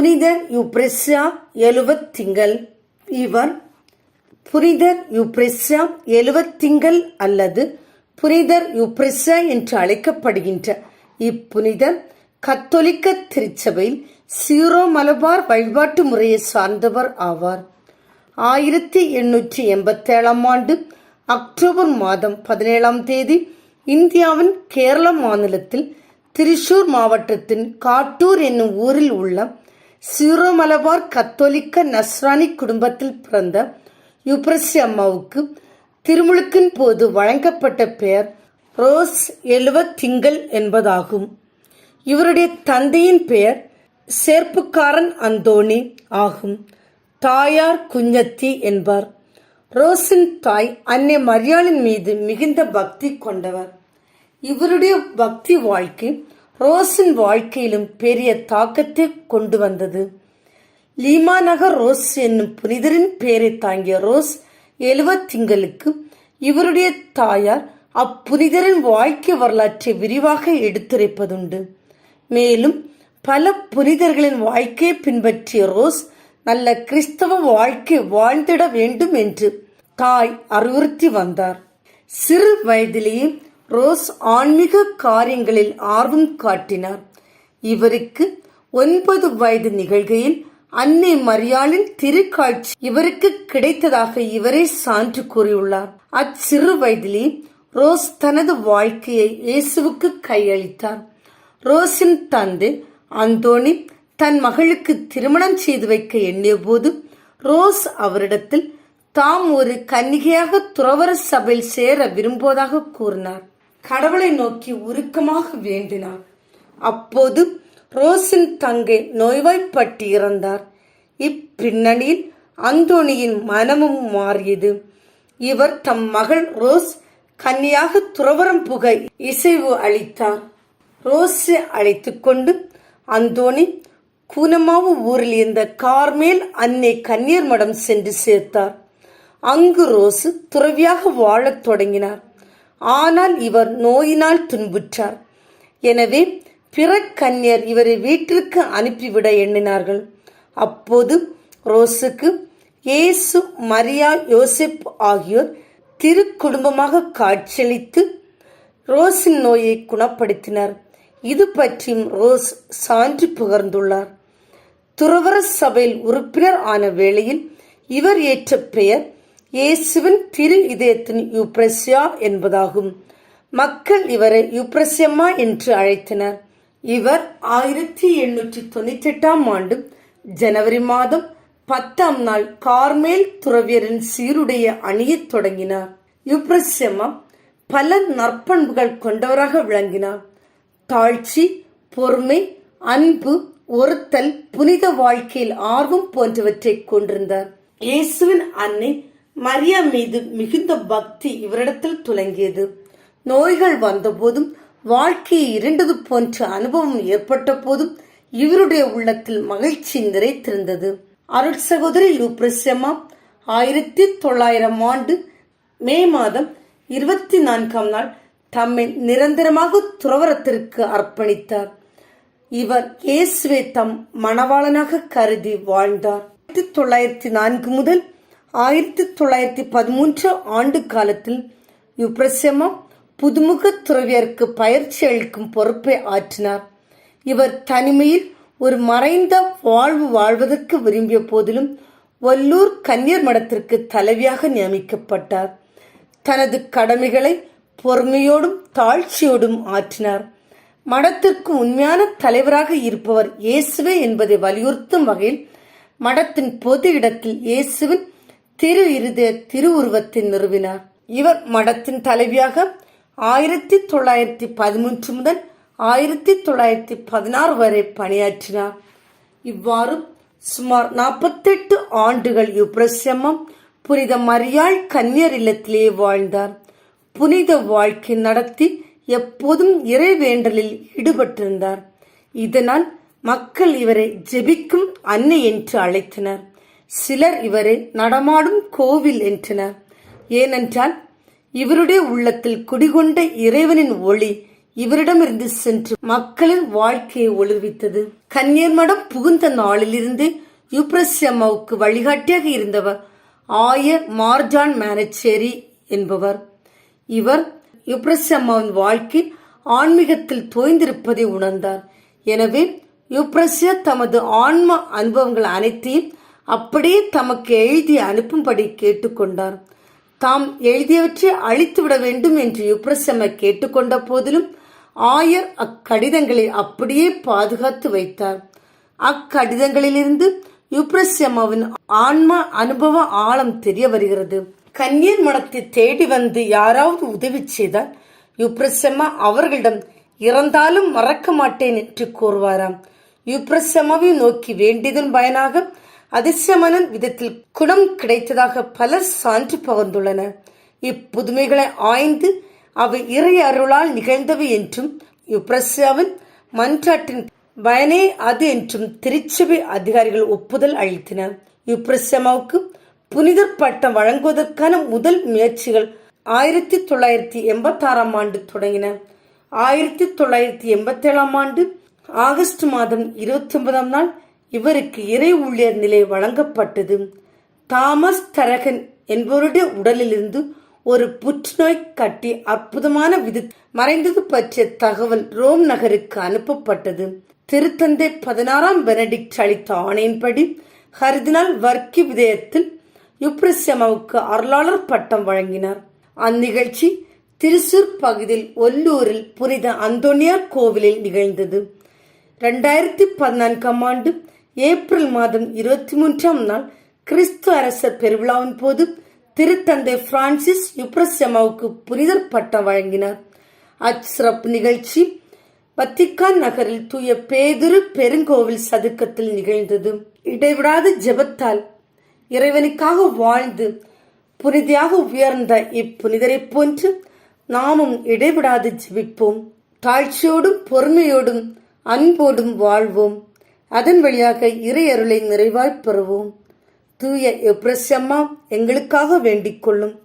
புனிதர் யுப்ரெஸ்ஸா எழுவத்திங்கள். இவர் புனிதர் யுப்ரெஸ்ஸா எழுவத்திங்கள் அல்லது புனிதர் யுப்ரெஸ்ஸா என்று அழைக்கப்படுகின்ற இப்புனிதர் கத்தோலிக்க திருச்சபையில் சீரோ மலபார் வழிபாட்டு முறையை சார்ந்தவர் ஆவார். ஆயிரத்தி எண்ணூற்றி எண்பத்தேழாம் ஆண்டு அக்டோபர் மாதம் பதினேழாம் தேதி இந்தியாவின் கேரள மாநிலத்தில் திரிசூர் மாவட்டத்தின் காட்டூர் என்னும் ஊரில் உள்ள சிறுமலபார் கத்தோலிக்க நஸ்ரானி குடும்பத்தில் பிறந்த யுப்ரசி அம்மாவுக்கு திருமுழுக்கின் போது வழங்கப்பட்ட பெயர் ரோஸ் எழுவ திங்கள் என்பதாகும். இவருடைய தந்தையின் பெயர் சேர்ப்புக்காரன் அந்தோணி ஆகும். தாயார் குஞ்சத்தி என்பார். ரோஸின் தாய் அன்னை மரியாளின் மீது மிகுந்த பக்தி கொண்டவர். இவருடைய பக்தி வாழ்க்கை ரோஸின் வாழ்க்கையிலும் பெரிய தாக்கத்தை கொண்டு வந்தது. லீமா நகர் ரோஸ் என்னும் புனிதரின் பெயரை தாங்கிய ரோஸ் எழுவ திங்களுக்கு இவருடைய தாயார் அப்புனிதரின் வாழ்க்கை வரலாற்றை விரிவாக எடுத்துரைப்பதுண்டு. மேலும் பல புனிதர்களின் வாழ்க்கையை பின்பற்றிய ரோஸ் நல்ல கிறிஸ்தவ வாழ்க்கை வாழ்ந்திட வேண்டும் என்று தாய் அறிவுறுத்தி வந்தார். சிறு வயதிலேயே ரோஸ் ஆன்மீக காரியங்களில் ஆர்வம் காட்டினார். இவருக்கு ஒன்பது வயது நிகழ்கையில் அன்னை மரியாளின் திருக்காட்சி இவருக்கு கிடைத்ததாக இவரே சான்று கூறியுள்ளார். அச்சிறு வயதிலே ரோஸ் தனது வாழ்க்கையை இயேசுவுக்கு கையளித்தார். ரோஸின் தந்தை அந்தோணி தன் மகளுக்கு திருமணம் செய்து வைக்க எண்ணிய போது ரோஸ் அவரிடத்தில் தாம் ஒரு கன்னிகையாக துறவர சபையில் சேர விரும்புவதாக கூறினார். கடவுளை நோக்கி உருக்கமாக வேண்டினார் அப்போது ரோஸின் தங்கை நோய்வாய்ப்பட்டு இறந்தார் இப்பின்னணியில் அந்தோணியின் மனமும் மாறியது. இவர் தம் மகள் ரோஸ் கன்னியாக துறவரம் புக இசைவு அளித்தார். ரோஸை அழைத்து கொண்டு அந்தோணி கூனமாவு ஊரில் இருந்த கார்மேல் அன்னை கண்ணீர் மடம் சென்று சேர்த்தார். அங்கு ரோசு துறவியாக வாழத் தொடங்கினார். ஆனால் இவர் நோயினால் துன்புற்றார். எனவே பிற கன்னியர் இவரை வீட்டிற்கு அனுப்பிவிட எண்ணினார்கள். அப்போது ரோஸுக்கு இயேசு மரியா யோசெப் ஆகியோர் திருக்குடும்பமாக காட்சியளித்து ரோஸின் நோயை குணப்படுத்தினர். இது பற்றியும் ரோஸ் சான்று புகழ்ந்துள்ளார் துறவர சபையில் உறுப்பினர் ஆன வேளையில் இவர் ஏற்ற பெயர் இயேசுவின் திரு இதயத்தின் யூப்ரஸ்யா என்பதாகும். மக்கள் இவரை யூப்ரஸ்யம்மா என்று அழைத்தனர். இவர் ஆயிரத்தி எண்ணூற்றி தொண்ணூத்தி எட்டாம் ஆண்டு ஜனவரி மாதம் பத்தாம் நாள் கார்மேல் துறவியரின் சீருடைய அணியத் தொடங்கினார். யூப்ரஸ்யம்மா பல நற்பண்புகள் கொண்டவராக விளங்கினார். தாழ்ச்சி பொறுமை அன்பு ஒருத்தல் புனித வாழ்க்கையில் ஆர்வம் போன்றவற்றை கொண்டிருந்தார். இயேசுவின் அன்னை மரியா மீது மிகுந்த பக்தி இவரிடத்தில் துலங்கியது. நோய்கள் வந்தபோதும் வாழ்க்கையை இரண்டது போன்ற அனுபவம் ஏற்பட்ட போதும் இவருடைய உள்ளத்தில் மகிழ்ச்சி நிறைத்திருந்தது அருட் சகோதரி யூப்ரஸ்யம்மா ஆயிரத்தி தொள்ளாயிரம் ஆண்டு மே மாதம் இருபத்தி நான்காம் நாள் தம்மை நிரந்தரமாக துறவரத்திற்கு அர்ப்பணித்தார். இவர் இயேசுவை தம் மணவாளனாக கருதி வாழ்ந்தார். ஆயிரத்தி தொள்ளாயிரத்தி நான்கு முதல் ஆயிரத்தி தொள்ளாயிரத்தி பதிமூன்று ஆண்டு காலத்தில் யுப்ரசமா புதுமுக துறவியருக்கு பயிற்சி அளிக்கும் பொறுப்பை ஆற்றினார். இவர் தனிமையில் ஒரு மறைந்த வாழ்வு வாழ்வதற்கு விரும்பிய போதிலும் வல்லூர் கன்னியர் மடத்திற்கு தலைவியாக நியமிக்கப்பட்டார். தனது கடமைகளை பொறுமையோடும் தாழ்ச்சியோடும் ஆற்றினார். மடத்திற்கு உண்மையான தலைவராக இருப்பவர் இயேசுவே என்பதை வலியுறுத்தும் வகையில் மடத்தின் பொது இடத்தில் இயேசுவின் திரு இருதய திருவுருவத்தை நிறுவினார். இவர் மடத்தின் தலைவியாக ஆயிரத்தி தொள்ளாயிரத்தி பதிமூன்று முதல் ஆயிரத்தி தொள்ளாயிரத்தி பதினாறு வரை பணியாற்றினார். இவ்வாறு சுமார் நாற்பத்தெட்டு ஆண்டுகள் யுப்ரஸ்யமம் புனித மரியாள் கன்னியர் இல்லத்திலே வாழ்ந்தார். புனித வாழ்க்கை நடத்தி எப்போதும் இறைவேண்டலில் ஈடுபட்டிருந்தார். இதனால் மக்கள் இவரை ஜெபிக்கும் அன்னை என்று அழைத்தனர். சிலர் இவரை நடமாடும் கோவில் என்றனர். ஏனென்றால் இவருடைய உள்ளத்தில் குடிகொண்ட இறைவனின் ஒளி இவரிடமிருந்து சென்று மக்களின் வாழ்க்கையை ஒளிர்வித்தது. கன்னியர் மடம் புகுந்த நாளிலிருந்து யூப்ரஸ்யம்மாவுக்கு வழிகாட்டியாக இருந்தவர் ஆயர் மார்ஜான் மேனச்சேரி என்பவர். இவர் யுப்ரசி அம்மாவின் வாழ்க்கை ஆன்மீகத்தில் தோய்ந்திருப்பதை உணர்ந்தார். எனவே யூப்ரஸ்யா தமது ஆன்ம அனுபவங்கள் அனைத்தையும் அப்படியே தமக்கு எழுதி அனுப்பும்படி கேட்டுக்கொண்டார். தாம் எழுதியவற்றை அழித்துவிட வேண்டும் என்று யுப்ரசம கேட்டுக்கொண்ட போதிலும் ஆயர் அக்கடிதங்களை அப்படியே பாதுகாத்து வைத்தார். அக்கடிதங்களிலிருந்து யுப்ரஸ்யம்மாவின் ஆன்ம அனுபவ ஆழம் தெரிய வருகிறது. கன்னியர் மனத்தை தேடி வந்து யாராவது உதவி செய்தால் யுப்ரசம்மா அவர்களிடம் இறந்தாலும் மறக்க மாட்டேன் என்று கூறுவாராம். யுப்ரசம்மாவை நோக்கி வேண்டியதன் பயனாக அதிசயமான விதத்தில் குணம் கிடைத்ததாக பலர் சான்று பகர்ந்துள்ளன. இப்புதுமைகளை ஆய்ந்து அவை இறை அருளால் நிகழ்ந்தவை என்றும் யுப்ரஸ்யாவின் மன்றாட்டின் பயனே அது என்றும் திருச்சபை அதிகாரிகள் ஒப்புதல் அளித்தனர் யுப்ரஸ்யமாவுக்கு புனிதர் பட்டம் வழங்குவதற்கான முதல் முயற்சிகள் ஆயிரத்தி தொள்ளாயிரத்தி எண்பத்தி ஆறாம் ஆண்டு தொடங்கின. ஆயிரத்தி தொள்ளாயிரத்தி எண்பத்தி ஏழாம் ஆண்டு ஆகஸ்ட் மாதம் இருபத்தி ஒன்பதாம் நாள் இவருக்கு இறை ஊழியர் நிலை வழங்கப்பட்டது. தாமஸ் தரகன் என்பவருடைய உடலிலிருந்து ஒரு புற்றுநோய் கட்டி அற்புதமான விதி மறைந்தது பற்றிய தகவல் ரோம் நகருக்கு அனுப்பப்பட்டது. திருத்தந்தை பதினாறாம் பெனடிக்ட் அளித்த ஆணையின்படி ஹரிதினால் வர்க்கி விதயத்தில் யுப்ரஸ்யமாவுக்கு அருளாளர் பட்டம் வழங்கினார். அந்நிகழ்ச்சி திருசூர் பகுதியில் ஒல்லூரில் புனித அந்தோனியார் கோவிலில் நிகழ்ந்தது. ரெண்டாயிரத்தி பதினான்காம் ஆண்டு ஏப்ரல் மாதம் இருபத்தி மூன்றாம் நாள் கிறிஸ்து அரச பெருவிழாவின் போது திருத்தந்தை பிரான்சிஸ் யுப்ரஸ்யமாவுக்கு புனிதர் பட்டம் வழங்கினார். அச்சிறப்பு நிகழ்ச்சி வத்திக்கான் நகரில் தூய பேதுரு பெருங்கோவில் சதுக்கத்தில் நிகழ்ந்தது. இடைவிடாத ஜெபத்தால் இறைவனுக்காக வாழ்ந்து புனிதியாக உயர்ந்த இப்புனிதரைப் போன்று நாமும் இடைவிடாது ஜெபிப்போம். தாழ்ச்சியோடும் பொறுமையோடும் அன்போடும் வாழ்வோம். அதன் வழியாக இறை அருளை நிறைவாய்ப் பெறுவோம். தூய எப்ரஸ்யம்மா எங்களுக்காக வேண்டிக் கொள்ளும்.